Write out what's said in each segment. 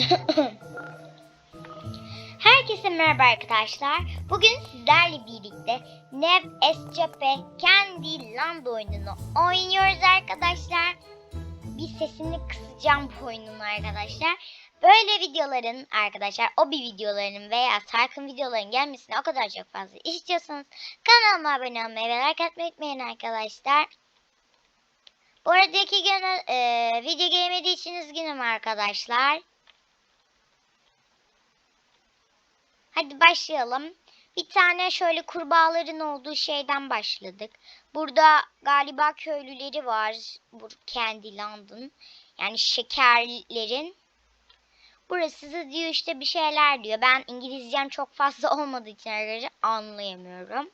Herkese merhaba arkadaşlar. Bugün sizlerle birlikte Nev Escape Candy Land oyununu oynuyoruz arkadaşlar. Bir sesini kısacağım bu oyunun arkadaşlar. Böyle videoların arkadaşlar o bir videolarının veya Sarkın videoların gelmesini o kadar çok fazla istiyorsanız kanalıma abone olmayı ve like atmayı unutmayın arkadaşlar. Bu arada iki gün e, video gelmediği için üzgünüm arkadaşlar. Hadi başlayalım. Bir tane şöyle kurbağaların olduğu şeyden başladık. Burada galiba köylüleri var. Bu kendi London. Yani şekerlerin. Burası da diyor işte bir şeyler diyor. Ben İngilizcem çok fazla olmadığı için arkadaşlar anlayamıyorum.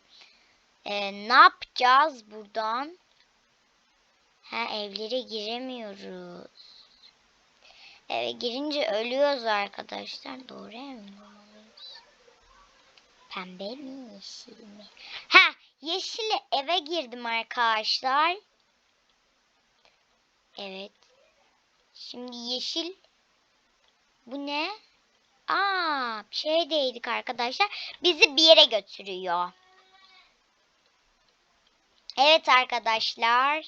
Ee, ne yapacağız buradan? Ha evlere giremiyoruz. Eve girince ölüyoruz arkadaşlar. Doğru mu? Pembe mi yeşil mi? Ha yeşil eve girdim arkadaşlar. Evet. Şimdi yeşil. Bu ne? Aa bir şeye değdik arkadaşlar. Bizi bir yere götürüyor. Evet arkadaşlar.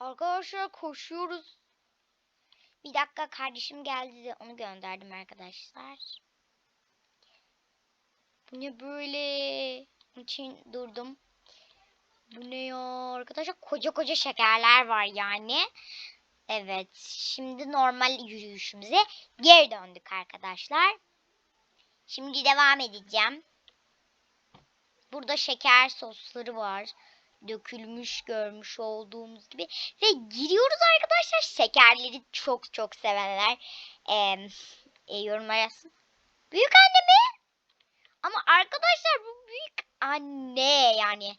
Arkadaşlar koşuyoruz. Bir dakika kardeşim geldi de onu gönderdim arkadaşlar. Bu ne böyle? İçin durdum. Bu ne ya? Arkadaşlar koca koca şekerler var yani. Evet. Şimdi normal yürüyüşümüze geri döndük arkadaşlar. Şimdi devam edeceğim. Burada şeker sosları var dökülmüş görmüş olduğumuz gibi ve giriyoruz arkadaşlar şekerleri çok çok sevenler ee, e, yorumlar yazsın. Büyük anne mi? Ama arkadaşlar bu büyük anne yani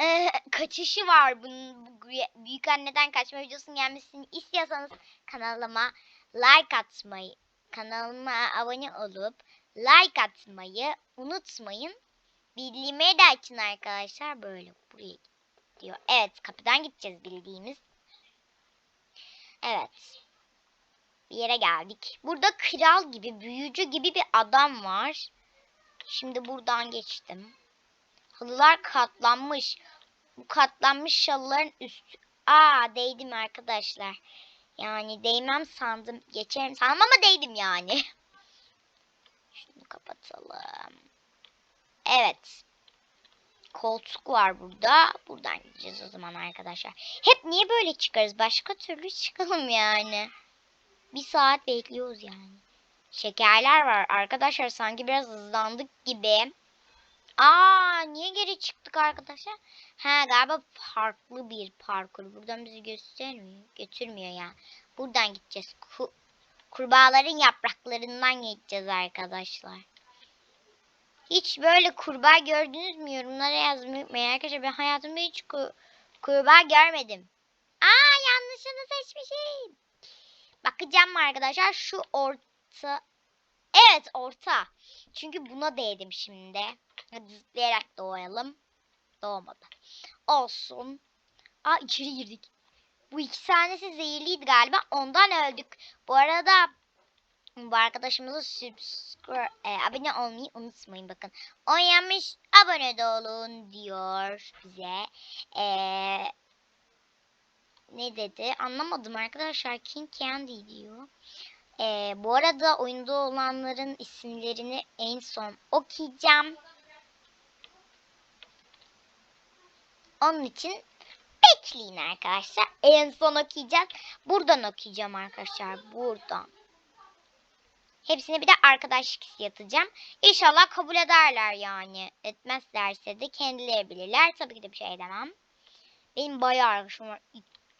ee, kaçışı var bunun bu büyük anneden kaçma videosunun gelmesini istiyorsanız kanalıma like atmayı kanalıma abone olup like atmayı unutmayın. Bildiğime de açın arkadaşlar. Böyle buraya diyor. Evet kapıdan gideceğiz bildiğimiz. Evet. Bir yere geldik. Burada kral gibi, büyücü gibi bir adam var. Şimdi buradan geçtim. Halılar katlanmış. Bu katlanmış halıların üstü... Aa değdim arkadaşlar. Yani değmem sandım. Geçerim sandım ama değdim yani. Şunu kapatalım. Evet. Koltuk var burada. Buradan gideceğiz o zaman arkadaşlar. Hep niye böyle çıkarız? Başka türlü çıkalım yani. Bir saat bekliyoruz yani. Şekerler var. Arkadaşlar sanki biraz hızlandık gibi. Aa niye geri çıktık arkadaşlar? Ha galiba farklı bir parkur. Buradan bizi göstermiyor. Götürmüyor ya. Buradan gideceğiz. Ku kurbağaların yapraklarından geçeceğiz arkadaşlar. Hiç böyle kurbağa gördünüz mü? Yorumlara yazmayı unutmayın arkadaşlar. Ben hayatımda hiç ku kurbağa görmedim. Aa yanlışını seçmişim. Bakacağım arkadaşlar? Şu orta. Evet orta. Çünkü buna değdim şimdi. Hadi zıplayarak doğayalım. Doğmadı. Olsun. Aa içeri girdik. Bu iki tanesi zehirliydi galiba. Ondan öldük. Bu arada bu arkadaşımıza subscribe, e, abone olmayı unutmayın bakın. Oynamış abone de olun diyor bize. E, ne dedi? Anlamadım arkadaşlar. King Candy diyor. E, bu arada oyunda olanların isimlerini en son okuyacağım. Onun için bekleyin arkadaşlar. En son okuyacağız. Buradan okuyacağım arkadaşlar. Buradan. Hepsine bir de arkadaşlık yatacağım. İnşallah kabul ederler yani. Etmezlerse de kendileri bilirler. Tabii ki de bir şey demem. Benim bayağı arkadaşım var.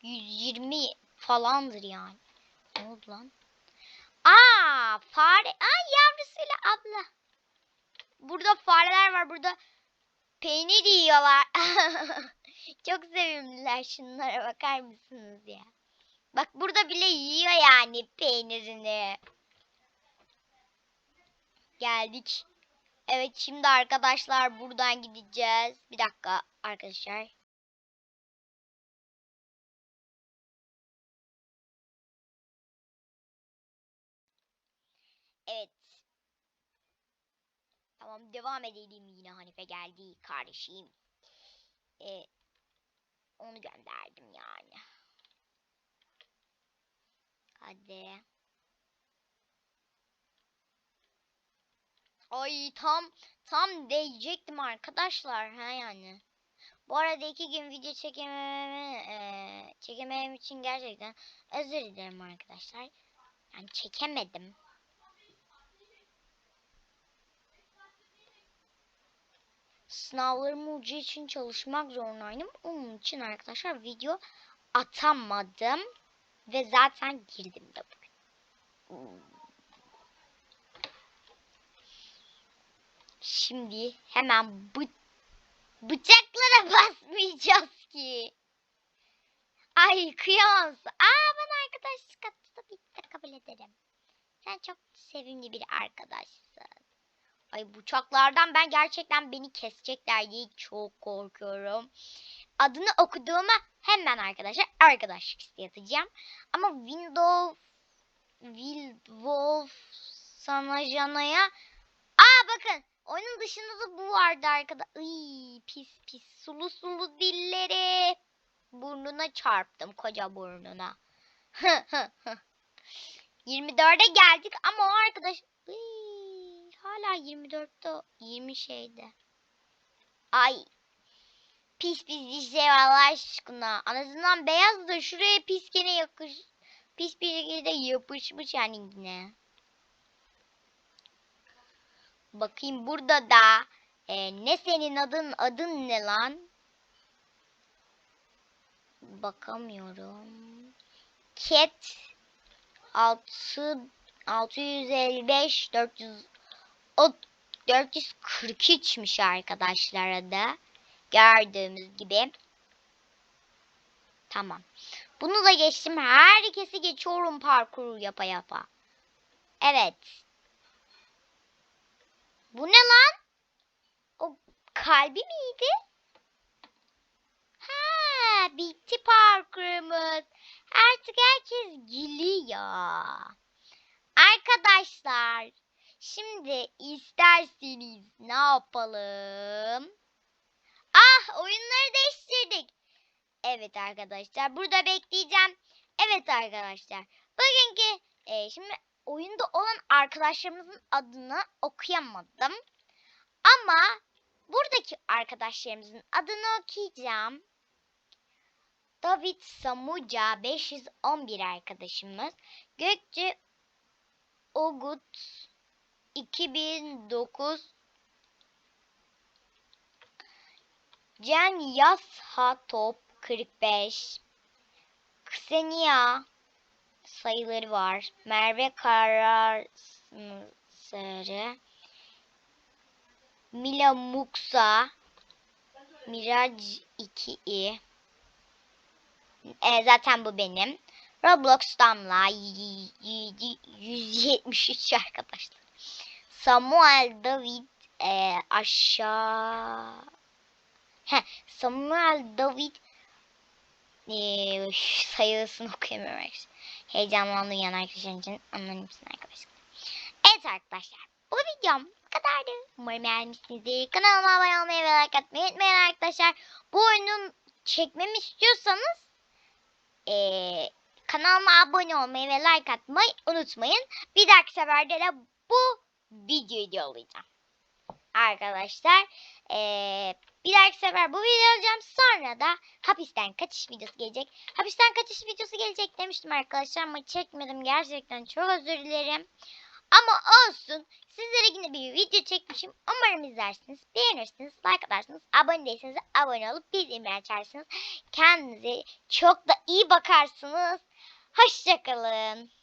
120 falandır yani. Ne oldu lan? Aa fare. Aa yavrusuyla abla. Burada fareler var. Burada peynir yiyorlar. Çok sevimliler. Şunlara bakar mısınız ya? Bak burada bile yiyor yani peynirini geldik. Evet şimdi arkadaşlar buradan gideceğiz. Bir dakika arkadaşlar. Evet. Tamam devam edelim yine Hanife geldi kardeşim. Ee, onu gönderdim yani. Hadi. Ay tam tam diyecektim arkadaşlar ha yani. Bu arada iki gün video çekememe, eee, çekemem için gerçekten özür dilerim arkadaşlar. Yani çekemedim. Sınavlarım ucu için çalışmak zorundaydım. Onun için arkadaşlar video atamadım. Ve zaten girdim de bugün. Şimdi hemen bu bıçaklara basmayacağız ki. Ay kıyamazsın. Aa ben arkadaşlık attı tabii ki kabul ederim. Sen çok sevimli bir arkadaşsın. Ay bıçaklardan ben gerçekten beni kesecekler diye çok korkuyorum. Adını okuduğuma hemen arkadaşlar arkadaşlık isteği atacağım. Ama Windows Wolf sana canaya Aa bakın oyunun dışında da bu vardı arkada. Iy, pis pis sulu sulu dilleri. Burnuna çarptım koca burnuna. 24'e geldik ama o arkadaş Iy, hala 24'te 20 şeyde. Ay pis pis dişler Allah aşkına. Anasından beyaz da şuraya pis gene yakış. Pis bir şekilde yapışmış yani yine. Bakayım burada da e, ne senin adın adın ne lan? Bakamıyorum. Cat 6 655 400 o 443'müş arkadaşlar adı. Gördüğümüz gibi. Tamam. Bunu da geçtim. Herkesi geçiyorum parkuru yapa yapa. Evet. Bu ne lan? O kalbi miydi? Ha, bitti parkurumuz. Artık herkes gülüyor. Arkadaşlar, şimdi isterseniz ne yapalım? Ah, oyunları değiştirdik. Evet arkadaşlar, burada bekleyeceğim. Evet arkadaşlar, bugünkü e, şimdi oyunda olan arkadaşlarımızın adını okuyamadım. Ama buradaki arkadaşlarımızın adını okuyacağım. David Samuca 511 arkadaşımız. Gökçe Ogut 2009 Can Yasha Top 45 Ksenia sayıları var. Merve Karar Sarı Mila Muksa Mirac 2i e, zaten bu benim. Roblox Damla 173 arkadaşlar. Samuel David e, aşağı Heh, Samuel David e, sayısını okuyamıyorum arkadaşlar. Heyecanlandı yan arkadaşlar için mısın arkadaşlar. Evet arkadaşlar bu videom bu kadardı. Umarım beğenmişsinizdir. Kanalıma abone olmayı ve like atmayı unutmayın arkadaşlar. Bu oyunun çekmemi istiyorsanız ee, kanalıma abone olmayı ve like atmayı unutmayın. Bir dahaki seferde de bu videoyu yollayacağım. Arkadaşlar ee, bir dahaki sefer bu videoyu alacağım. Sonra da hapisten kaçış videosu gelecek. Hapisten kaçış videosu gelecek demiştim arkadaşlar ama çekmedim. Gerçekten çok özür dilerim. Ama olsun. Sizlere yine bir video çekmişim. Umarım izlersiniz, beğenirsiniz, like atarsınız. Abone değilseniz abone olup bildirimleri açarsınız. Kendinize çok da iyi bakarsınız. Hoşçakalın.